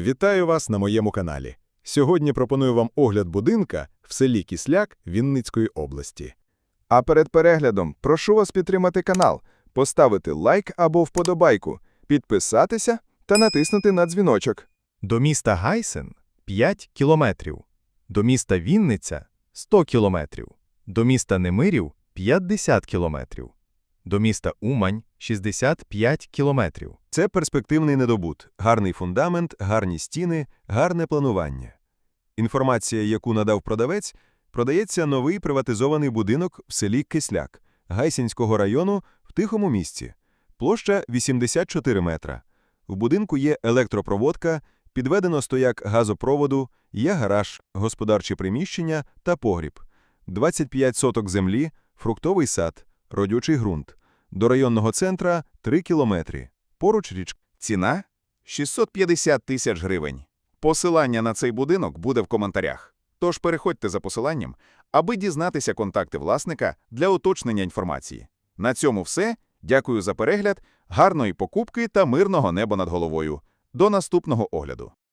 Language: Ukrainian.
Вітаю вас на моєму каналі. Сьогодні пропоную вам огляд будинка в селі Кісляк Вінницької області. А перед переглядом прошу вас підтримати канал, поставити лайк або вподобайку, підписатися та натиснути на дзвіночок. До міста Гайсен – 5 кілометрів. До міста Вінниця – 100 кілометрів. До міста Немирів – 50 кілометрів. До міста Умань – 65 кілометрів. Це перспективний недобут, гарний фундамент, гарні стіни, гарне планування. Інформація, яку надав продавець, продається новий приватизований будинок в селі Кисляк Гайсінського району в тихому місці. Площа 84 метра. В будинку є електропроводка, підведено стояк газопроводу, є гараж, господарчі приміщення та погріб. 25 соток землі, фруктовий сад, родючий ґрунт. До районного центра 3 кілометри. Поруч річка. Ціна – 650 тисяч гривень. Посилання на цей будинок буде в коментарях. Тож переходьте за посиланням, аби дізнатися контакти власника для уточнення інформації. На цьому все. Дякую за перегляд, гарної покупки та мирного неба над головою. До наступного огляду.